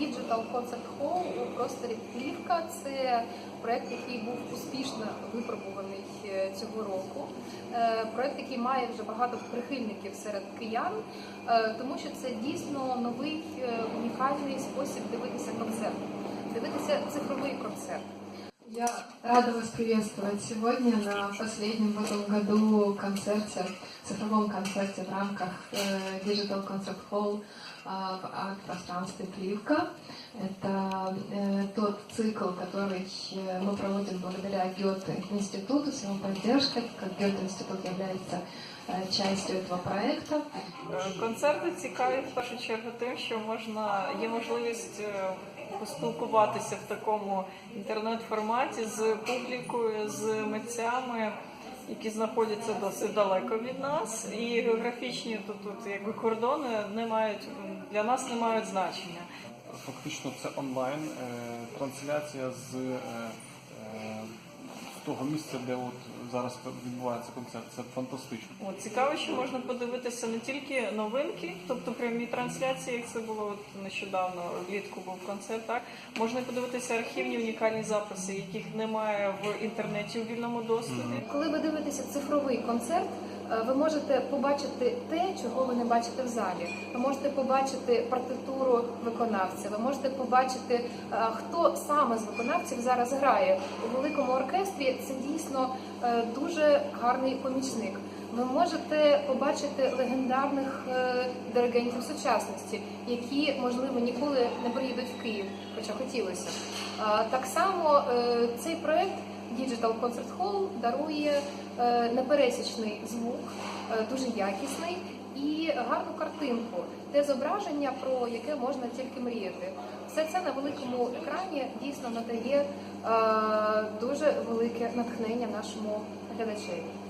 Digital Concert Hall у просторі Плівка. Це проект, який був успішно випробуваний е, цього року. Е, Проект, який має вже багато прихильників серед киян, е, тому що це дійсно новий унікальний спосіб дивитися концерт, дивитися цифровий концерт. Я рада вас приветствовать сегодня на последнем в этом году концерте, цифровом концерте в рамках э, Digital Concert Hall в арт-пространстве Плівка. Это э, тот цикл, который э, мы проводим благодаря Гёте-институту, с его поддержкой, как Гёте-институт является э, частью этого проекта. Е, Концерти цікаві в першу чергу тим, що можна є можливість е, поспілкуватися в такому інтернет-форматі з публікою, з митцями, які знаходяться досить далеко від нас, і географічні то тут якби кордони не мають для нас не мають значення. Фактично це онлайн е, трансляція з, е, е, з того місця, де от зараз відбувається концерт. Це фантастично. О, цікаво, що можна подивитися не тільки новинки, тобто прямі трансляції, як це було от нещодавно влітку був концерт. Так можна подивитися архівні унікальні записи, яких немає в інтернеті у вільному доступі. Коли ви дивитеся цифровий концерт, ви можете побачити те, чого ви не бачите в залі. Ви можете побачити партитуру виконавця. Ви можете побачити, е, хто саме з виконавців зараз грає у великому оркестрі. Це дійсно е, дуже гарний помічник. Ви можете побачити легендарних е, диригентів сучасності, які можливо ніколи не приїдуть в Київ, хоча хотілося. Е, Так само е, цей проект Digital Concert Hall дарує е, непересічний звук, е, дуже якісний і гарну картинку, те зображення, про яке можна тільки мріяти. Все це на великому екрані дійсно надає е, дуже велике натхнення нашому глядачеві.